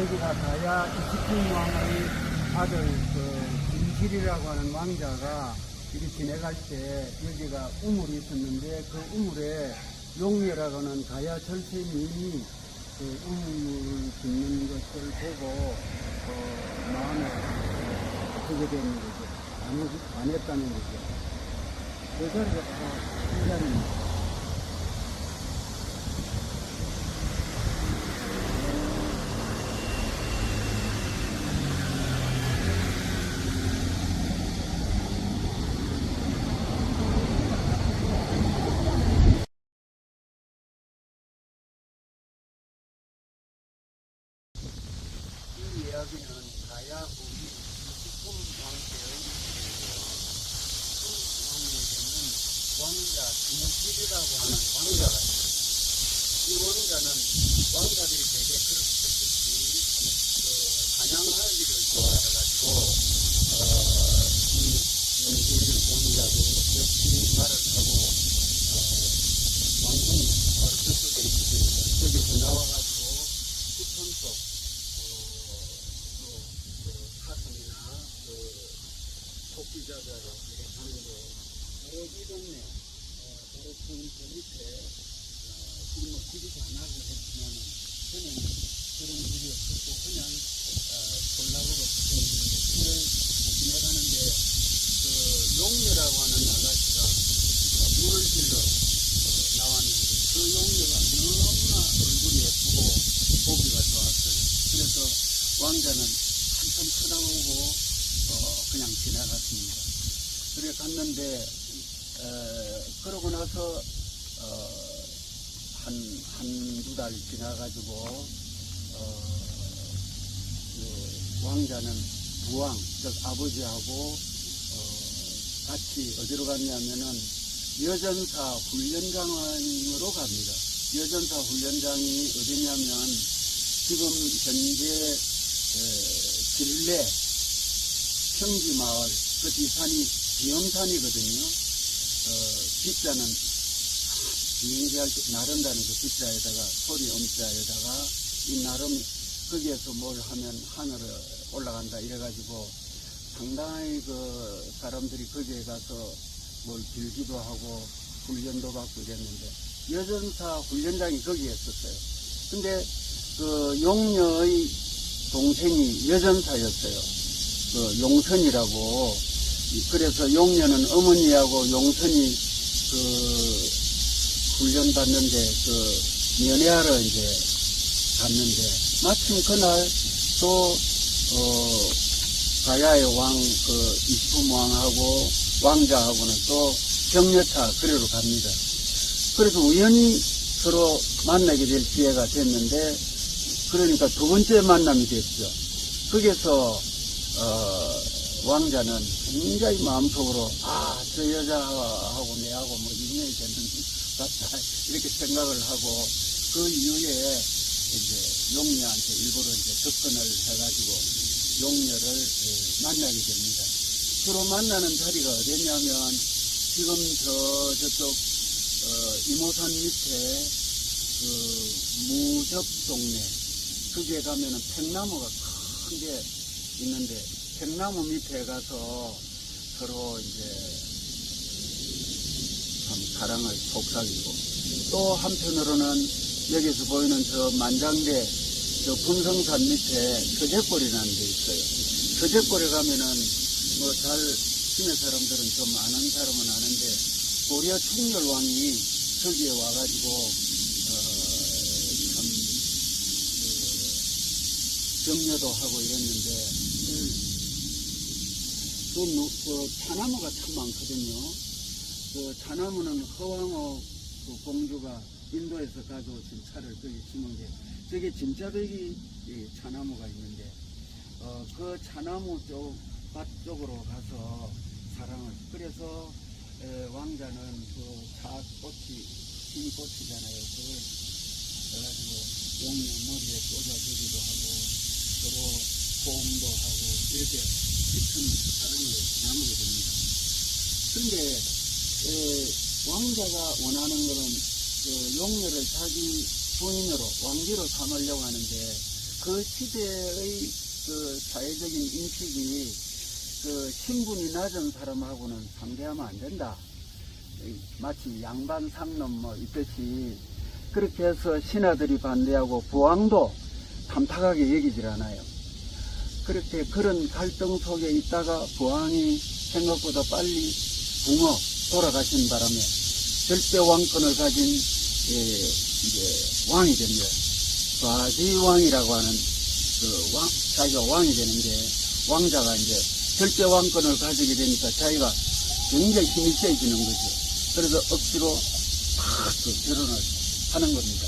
여기가 가야 이스킨 왕의 아들 그 김실이라고 하는 왕자가 이리 지내갈 때 여기가 우물이 있었는데 그 우물에 용녀라고 하는 가야 절세민이 그 우물을 짓는 것을 보고 어, 마음에 그게 되는 거죠. 안, 해- 안 했다는 거죠. 그 자리가 다 인간 입니다. 이 이야기는 가야 우리 이스품 왕제의 왕에게는 왕자 김실이라고 하는 왕자가 있어요. 이 왕자는 왕자들이 되게 그렇듯이 그 사냥하기를 좋아해가지고 어, 이 왕자도 역시 말을 타고 어, 왕궁이 바로 저쪽에 있습니다. 저기서 나와가지고 숲은 속 어, 또, 그 사슴이나 그 토끼자자로 이렇게 하는데 바로 이 동네 어, 바로 그, 그 밑에 어, 지금 뭐 집이 다 나고 했지만 전에는 그런 집이 없었고 그냥 어, 전락으로 붙은 길을 지나가는데 그 용녀라고 하는 아가씨가 어, 물을 질러 어, 나왔는데 그 용녀가 너무나 얼굴이 예쁘고 보기가 좋았어요. 그래서 왕자는 한참 쳐다보고 어, 그냥 지나갔습니다. 그래 갔는데 에, 그러고 나서 어, 한 한두 달 지나가지고 어, 그 왕자는 부왕 즉 아버지하고 어, 같이 어디로 갔냐면은 여전사 훈련장으로 갑니다. 여전사 훈련장이 어디냐면 지금 현재 에, 진례 평지마을 그 뒷산이 비엄산이거든요. 어, 빗자는 비행기할 때 나른다는 그 빗자에다가 소리 엄자에다가 이 나름 거기에서 뭘 하면 하늘에 올라간다 이래가지고 상당히 그 사람들이 거기에 가서 뭘 빌기도 하고 훈련도 받고 이랬는데 여전사 훈련장이 거기에 있었어요. 근데 그 용녀의 동생이 여전사였어요. 그 용선이라고 이- 그래서 용녀는 어머니하고 용선이 그 훈련 받는데 그 면회하러 이제 갔는데 마침 그날 또 어, 가야의 왕그 이품 왕하고 왕자하고는 또 격려차 거리로 갑니다. 그래서 우연히 서로 만나게 될 기회가 됐는데 그러니까 두 번째 만남이 됐죠. 거기서 어, 왕자는 굉장히 마음속으로 아 저 여자하고 내하고 뭐 인연이 되는 것 같다 이렇게 생각을 하고 그 이후에 이제 용녀한테 일부러 이제 접근을 해가지고 용녀를 예, 만나게 됩니다. 주로 만나는 자리가 어디냐면 지금 저 저쪽 어, 이모산 밑에 그 무접 동네 거기에 가면은 팽나무가 큰 게 있는데 팽나무 밑에 가서 서로 이제 참 사랑을 속삭이고 또 한편으로는 여기서 보이는 저 만장대 저 분성산 밑에 서재골이라는 데 있어요. 서재골에 가면은 뭐 잘 시내 사람들은 좀 아는 사람은 아는데 고려 충렬 왕이 저기에 와가지고 어참 그, 격려도 하고 이랬는데 또 노- 그 차나무가 참 많거든요. 그 차나무는 허왕호 그 공주가 인도에서 가져오신 차를 거기 심은 게 저게 진짜배기 이 차나무가 있는데 어, 그 차나무 쪽, 밭 쪽으로 가서 사랑을 그래서 에, 왕자는 그 차꽃이 흰 꽃이잖아요. 그걸 해가지고 용녀 머리에 꽂아주기도 하고 서로 호응도 하고 이렇게 깊은 사랑을 나누게 됩니다. 그런데 에, 왕자가 원하는 것은 그 용녀를 자기 부인으로 왕비로 삼으려고 하는데 그 시대의 그 사회적인 인식이 그 신분이 낮은 사람하고는 상대하면 안 된다. 이 마치 양반 상놈 뭐 있듯이 그렇게 해서 신하들이 반대하고 부왕도 탐탁하게 여기질 않아요. 그렇게 그런 갈등 속에 있다가 부왕이 생각보다 빨리 붕어 돌아가신 바람에 절대 왕권을 가진 예, 이제 왕이 됩니다. 좌지왕이라고 하는 그 왕, 자기가 왕이 되는데 왕자가 이제 절대 왕권을 가지게 되니까 자기가 굉장히 힘이 세지는 거죠. 그래서 억지로 팍그 결혼을 하는 겁니다.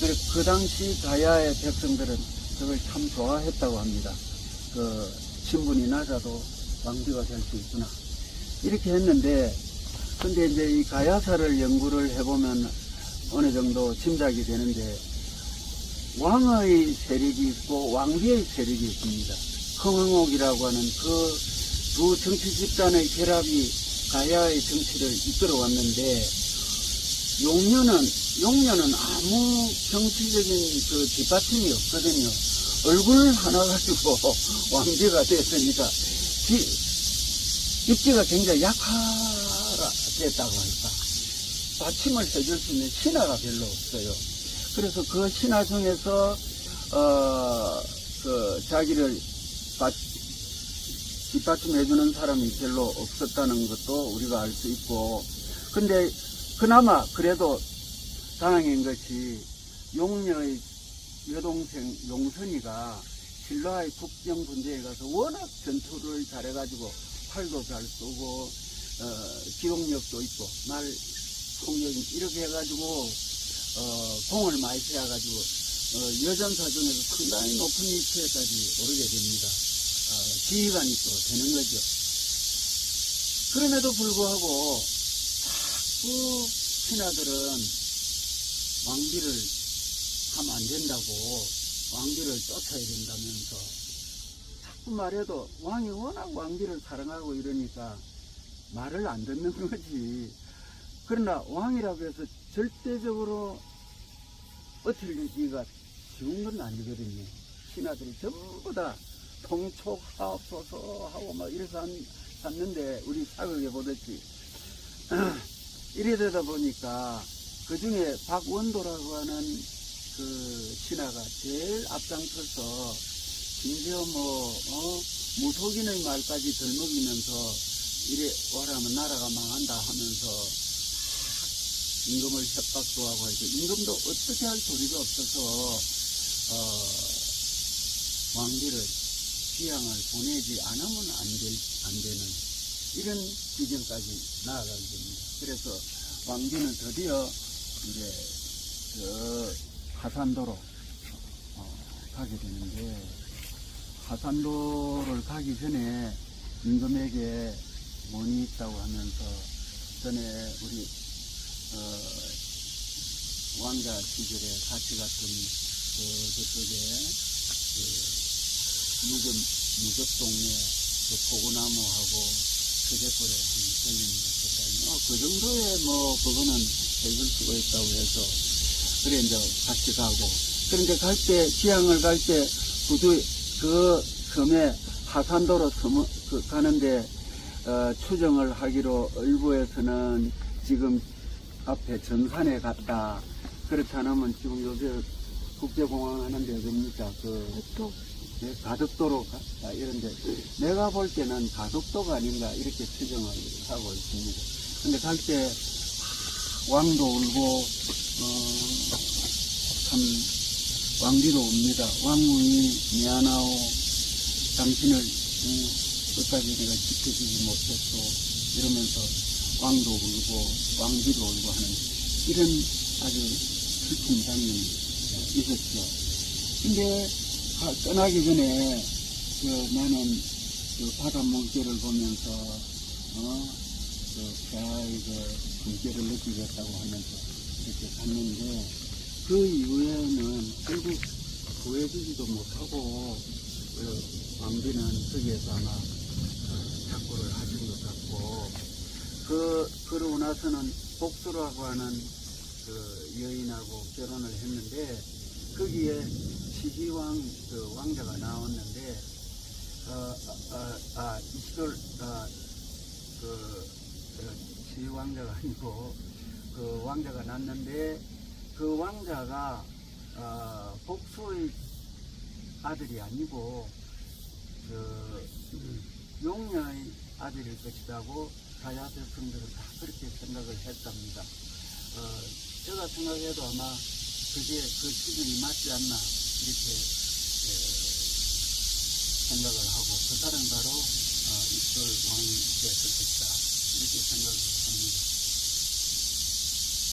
그래서 그 당시 가야의 백성들은 그걸 참 좋아했다고 합니다. 그 신분이 낮아도 왕비가 될 수 있구나. 이렇게 했는데 근데 이제 이 가야사를 연구를 해보면 어느 정도 짐작이 되는데 왕의 세력이 있고 왕비의 세력이 있습니다. 흥흥옥이라고 하는 그 두 정치 집단의 결합이 가야의 정치를 이끌어 왔는데 용녀는 용녀는 아무 정치적인 그 뒷받침이 없거든요. 얼굴 하나 가지고 왕비가 됐으니까 기- 입지가 굉장히 약하 됐다고 할까. 받침을 해줄 수 있는 신하가 별로 없어요. 그래서 그 신하 중에서 어, 그 자기를 받, 뒷받침해주는 사람이 별로 없었다는 것도 우리가 알 수 있고, 근데 그나마 그래도 다행인 것이 용녀의 여동생 용선이가 신라의 국경 분쟁에 가서 워낙 전투를 잘해가지고 팔도 잘 쏘고 어, 기억력도 있고 말 통역 이렇게 해가지고 어, 공을 많이 세워가지고 어, 여전사 중에서 상당히 높은 위치에까지 오르게 됩니다. 어, 지휘관이 또 되는 거죠. 그럼에도 불구하고 자꾸 신하들은 왕비를 하면 안 된다고 왕비를 쫓아야 된다면서 자꾸 말해도 왕이 워낙 왕비를 사랑하고 이러니까 말을 안 듣는 거지. 그러나 왕이라고 해서 절대적으로 어틀리기가 쉬운 건 아니거든요. 신하들이 전부 다 통촉하옵소서 하고 막 이래서 한- 샀는데 우리 사극에 보듯이 이래 되다 보니까 그 중에 박원도라고 하는 그 신하가 제일 앞장서서 심지어 뭐, 어, 무속인의 말까지 덜먹이면서 이래 오라면 나라가 망한다 하면서 막 임금을 협박도 하고 해서 임금도 어떻게 할 도리가 없어서 어, 왕비를 귀양을 보내지 않으면 안, 될, 안 되는 이런 지경까지 나아가게 됩니다. 그래서 왕비는 드디어 이제 저 하산도로 어, 가게 되는데 하산도를 가기 전에 임금에게 문이 있다고 하면서 전에 우리 어, 왕자 시절에 같이 갔던 그 저쪽에 그 무적 무적동네 그 포구나무하고 한 걸립니다. 어, 그 정도에 뭐 그거는 해줄 수가 있다고 해서 그래 이제 같이 가고 그런데 갈때 기항을 갈때 부두 그 섬에 하산도로 섬, 그 가는데 어, 추정을 하기로 일부에서는 지금 앞에 전산에 갔다. 그렇지 않으면 지금 요새 국제공항 하는데 어딥니까? 그또 네, 가덕도로 갔다 이런데. 내가 볼 때는 가덕도가 아닌가 이렇게 추정을 하고 있습니다. 근데 갈 때 왕도 울고 어, 참 왕비도 웁니다. 왕궁이 미안하오 당신을 어, 끝까지 내가 지켜주지 못했어 이러면서 왕도 울고 왕비도 울고 하는 이런 아주 슬픈 장면이 있었죠. 근데 가- 떠나기 전에 그 나는 그 바다 물결을 보면서 어, 그 대하의 그 물결을 느끼겠다고 하면서 이렇게 갔는데 그 이후에는 결국 구해주지도 못하고 그 왕비는 거기에서 아마 그 착고를 하신 것 같고 그 그러고 나서는 복수라고 하는 그 여인하고 결혼을 했는데 거기에 시희왕 그 왕자가 나왔는데 어, 어, 어, 아 이시돌 어, 그 어, 시희왕자가 아니고 그 왕자가 났는데 그 왕자가 어, 복수의 아들이 아니고 그 음, 용녀의 아들일 것이라고 가야 백성들은 다 그렇게 생각을 했답니다. 어, 제가 생각해도 아마 그게 그 기준이 맞지 않나 이렇게 에, 생각을 하고 그 사람 바로 어, 이돌 왕이 되었을 것이다 이렇게 생각을 합니다.